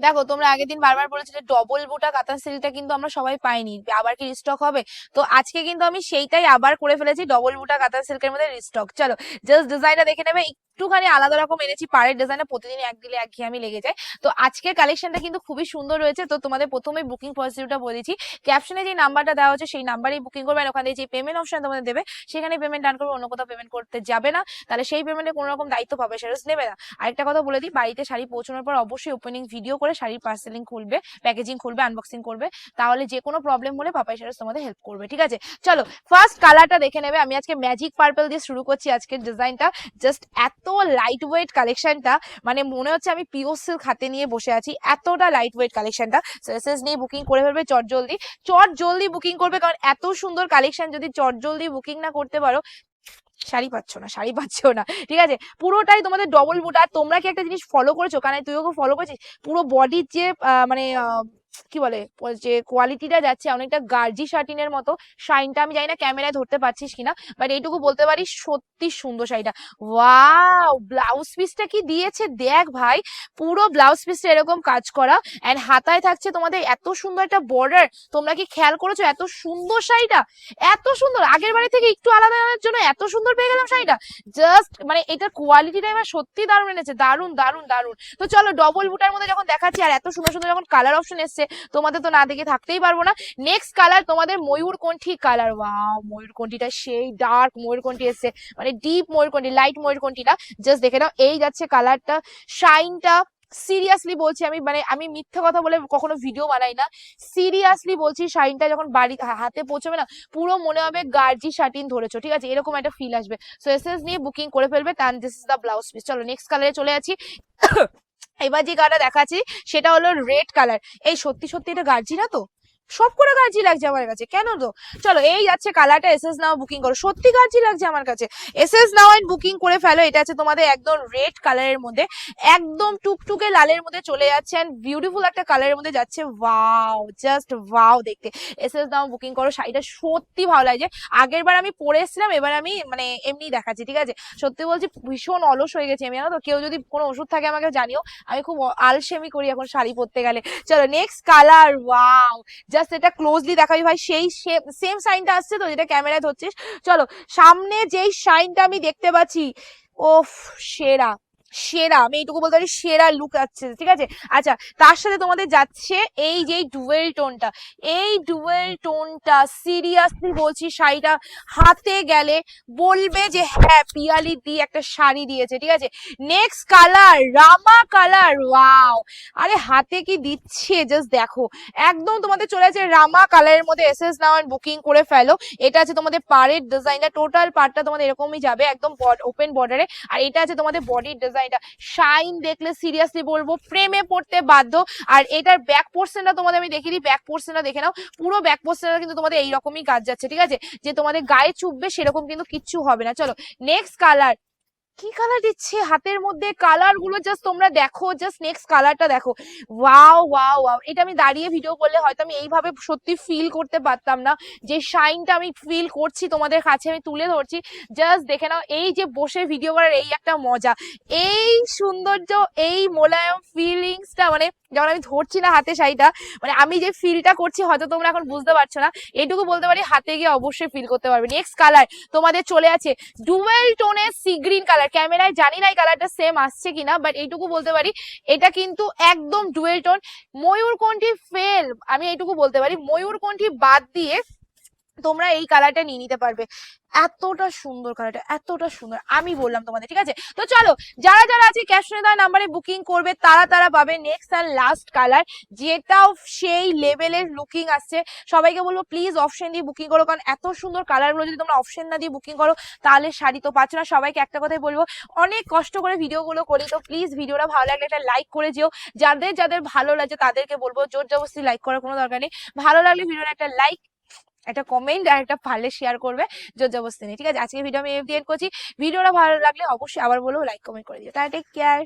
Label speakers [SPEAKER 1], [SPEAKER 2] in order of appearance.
[SPEAKER 1] দেখো, তোমরা আগের দিন বারবার বলেছিলে ডবল বোটা কাতান সিল্কটা কিন্তু আমরা সবাই পাইনি, আবার কি রিস্টক হবে? তো আজকে কিন্তু আমি সেইটাই আবার করে ফেলেছি ডবল বোটা কাতান সিল্কের মধ্যে রিস্টক চলো জাস্ট ডিজাইনটা দেখে নেবে একটুখানি আলাদা রকম এনেছি, পাড়ের ডিজাইনটা প্রতিদিন এক দিলে এক ঘিয়ামি লেগে যায়। তো আজকের কালেকশনটা কিন্তু খুবই সুন্দর রয়েছে। তো তোমাদের প্রথমে বুকিং প্রসিডিউরটা বলেছি ক্যাপশনে যে নাম্বারটা দেওয়া হচ্ছে সেই নাম্বারেই বুকিং করবে। আর ওখানে যে পেমেন্ট অপশন তোমাদের দেবে, সেখানে পেমেন্ট ডান করবে, অন্য কোথাও পেমেন্ট করতে যাবে না। তাহলে সেই পেমেন্টে কোনো রকম দায়িত্ব পাবে, সেটা নেবে না। আরেকটা কথা বলে দিই, বাড়িতে শাড়ি পৌঁছানোর পর অবশ্যই ওপেনিং ভিডিও করে শাড়ির পার্সেলিং খুলবে প্যাকেজিং খুলবে আনবক্সিং করবে। তাহলে যে কোনো প্রবলেম হলে পাপাই শাড়ি তোমাদের হেল্প করবে, ঠিক আছে? চলো ফার্স্ট কালারটা দেখে নেবে। আমি আজকে ম্যাজিক পার্পেল দিয়ে শুরু করছি আজকের ডিজাইনটা জাস্ট এত লাইট ওয়েট কালেকশনটা মানে মনে হচ্ছে আমি পিও সিল্ক হাতে নিয়ে বসে আছি, এতটা লাইট ওয়েট কালেকশনটা এসএস নিয়ে বুকিং করে ফেলবে চট জলদি। চট জলদি বুকিং করবে কারণ এত সুন্দর কালেকশন যদি চট জলদি বুকিং না করতে পারো, শাড়ি পাচ্ছ না, শাড়ি পাচ্ছ না, ঠিক আছে? পুরোটাই তোমাদের ডবল বুট আর তোমরা কি একটা জিনিস ফলো করেছ? কারণ তুই ওকে ফলো করেছিস? পুরো বডির যে মানে কি বলে যে কোয়ালিটিটা যাচ্ছে অনেকটা গার্জি শার্টিনের মতো। শাইনটা আমি জানি না ক্যামেরায় ধরতে পারছিস কিনা বাট এইটুকু বলতে পারি সত্যি সুন্দর শাড়িটা। ওয়াও ব্লাউজ পিসটা কি দিয়েছে? দেখ ভাই, পুরো ব্লাউজ পিসটা এরকম কাজ করা। এন্ড হাতায় থাকছে তোমাদের এত সুন্দর একটা বর্ডার তোমরা কি খেয়াল করেছ এত সুন্দর শাড়িটা? এত সুন্দর! আগের বাড়ি থেকে একটু আলাদা আনার জন্য এত সুন্দর পেয়ে গেলাম শাড়িটা। জাস্ট মানে এটার কোয়ালিটিটা এবার সত্যি দারুণ এনেছে। দারুণ দারুণ দারুণ। তো চলো ডবল বুটার মধ্যে যখন দেখাচ্ছি আর এত সুন্দর সুন্দর যখন কালার অপশন এসছে তোমাদের তো না দেখে থাকতেই পারব না। নেক্সট কালার তোমাদের ময়ূরকণ্ঠী কালার ওয়াও ময়ূরকণ্ঠীটা সেই ডার্ক ময়ূরকণ্ঠী এসছে। মানে ডিপ ময়ূরকণ্ঠী লাইট ময়ূরকণ্ঠী না? জাস্ট দেখে নাও, এই যাচ্ছে কালারটা শাইনটা সিরিয়াসলি বলছি আমি মানে আমি মিথ্যে কথা বলে কখনো ভিডিও বানাই না। সিরিয়াসলি বলছি শাইনটা যখন বাড়ি হাতে পৌঁছবে না, পুরো মনে হবে গার্জি শাটিন ধরেছো, ঠিক আছে? এরকম একটা ফিল আসবে। সো এসএস নিয়ে বুকিং করে ফেলবে তার this is the blouse piece চলো নেক্সট কালারে চলে আছি এবার যে গাটা দেখাচ্ছি, সেটা হলো রেড কালার এই সত্যি সত্যি এটা গার্জি না তো? সব করে গার্জি লাগছে আমার কাছে, কেন তো? চলো, এই যাচ্ছে কালারটা এসএস নাও বুকিং করো, সত্যি গার্জি লাগছে আমার কাছে। এসএস নাও এন্ড বুকিং করে ফেলো, এটা আছে তোমাদের একদম রেড কালারের মধ্যে, একদম টুকটুকে লালের মধ্যে চলে যাচ্ছে এন্ড বিউটিফুল একটা কালারের মধ্যে যাচ্ছে ওয়াও জাস্ট ওয়াও দেখতে। এসএস নাও বুকিং করো, শাড়িটা সত্যি ভালো লাগছে। আগের বার আমি পরে এসেছিলাম, এবার আমি মানে এমনি দেখাচ্ছি, ঠিক আছে? সত্যি বলছি, ভীষণ অলস হয়ে গেছি আমি, জানো তো? কেউ যদি কোনো ওষুধ থাকে আমাকে জানিও, আমি খুব আলসেমি করি এখন শাড়ি পরতে গেলে। চলো নেক্সট কালার ওয়াও জাস্ট এটা ক্লোজলি দেখাবি ভাই, সেই সেম সাইনটা আসছে তো যেটা ক্যামেরায় ধরছিস। চলো, সামনে যেই শাইনটা আমি দেখতে পাচ্ছি, ওফ, সেরা। সেরা, আমি এইটুকু বলতে পারি সেরা লুক আছে ঠিক আছে? আচ্ছা তার সাথে তোমাদের যাচ্ছে এই যে ডুয়েল টোনটা এই ডুয়েল টোনটা সিরিয়াসলি বলছি শাড়িটা হাতে গেলে বলবে যে হ্যাঁ পিয়ালি দি একটা শাড়ি দিয়েছে, ঠিক আছে? Next colour Rama colour wow আরে হাতে কি দিচ্ছে? জাস্ট দেখো, একদম তোমাদের চলে আছে রামা কালারের মধ্যে এসএস নাও বুকিং করে ফেলো, এটা আছে তোমাদের পাড়ের ডিজাইনটা টোটাল পার্টটা তোমাদের এরকমই যাবে, একদম ওপেন বর্ডারে আর এটা আছে তোমাদের বডির ডিজাইনটা শাইন দেখলে সিরিয়াসলি বলব প্রেমে পড়তে বাধ্য। আর এটার ব্যাক পোর্শনটা তোমাদের আমি দেখিয়ে দিই ব্যাক পোর্শনটা দেখে নাও। পুরো ব্যাক পোর্শনটা কিন্তু তোমাদের এইরকমই কাজ যাচ্ছে, ঠিক আছে? যে তোমাদের গায়ে চুপবে সেরকম কিন্তু কিচ্ছু হবে না। চলো নেক্সট কালার কি কালার দিচ্ছে? হাতের মধ্যে কালারগুলো জাস্ট তোমরা দেখো জাস্ট নেক্সট কালারটা দেখো। ওয়াও ওয়াও ওয়াও এটা আমি দাঁড়িয়ে ভিডিও করলে হয়তো আমি এইভাবে সত্যি ফিল করতে পারতাম না। যে শাইনটা আমি ফিল করছি তোমাদের কাছে, আমি তুলে ধরছি। জাস্ট দেখে নাও, এই যে বসে ভিডিও করার এই একটা মজা। এই সৌন্দর্য, এই মোলায়ম ফিলিংসটা মানে যখন আমি ধরছি না হাতে শাড়িটা মানে আমি যে ফিলটা করছি হয়তো তোমরা এখন বুঝতে পারছ না এইটুকু বলতে পারি হাতে গিয়ে অবশ্যই ফিল করতে পারবে। নেক্সট কালার তোমাদের চলে আছে ডুয়েল টোনের সি গ্রিন কালার ক্যামেরায় জানি না এই কালারটা সেম আসছে কিনা বাট এইটুকু বলতে পারি এটা কিন্তু একদম ডুয়েল টোন ময়ূরকণ্ঠী ফেল আমি এইটুকু বলতে পারি ময়ূরকণ্ঠী বাদ দিয়ে তোমরা এই কালারটা নিয়ে নিতে পারবে। এতটা সুন্দর কালারটা এতটা সুন্দর। আমি বললাম তোমাদের, ঠিক আছে? তো চলো, যারা যারা আছে ক্যাশনে দেওয়া নাম্বারে বুকিং করবে, তারা তারা পাবে নেক্সট আর লাস্ট কালার যেটাও সেই লেভেলের লুকিং আসছে। সবাইকে বলব প্লিজ অপশন দিয়ে বুকিং করো, কারণ এত সুন্দর কালারগুলো যদি তোমরা অপশন না দিয়ে বুকিং করো, তাহলে শাড়ি তো পাচ্ছ না। সবাইকে একটা কথাই বলব, অনেক কষ্ট করে ভিডিওগুলো করি, তো প্লিজ ভিডিওটা ভালো লাগলে একটা লাইক করে যেও। যাদের যাদের ভালো লাগছে, তাদেরকে বলব, জোর জবরদস্তি লাইক করার কোনো দরকার নেই। ভালো লাগলে ভিডিওটা একটা লাইক একটা কমেন্ট আর একটা পারলে শেয়ার করবে জোর জবরদস্তি নেই ঠিক আছে আজকে ভিডিও আমি এফ করছি। ভিডিওটা ভালো লাগলে অবশ্যই আবার বলব লাইক কমেন্ট করে দিও। তাহলে টেক কেয়ার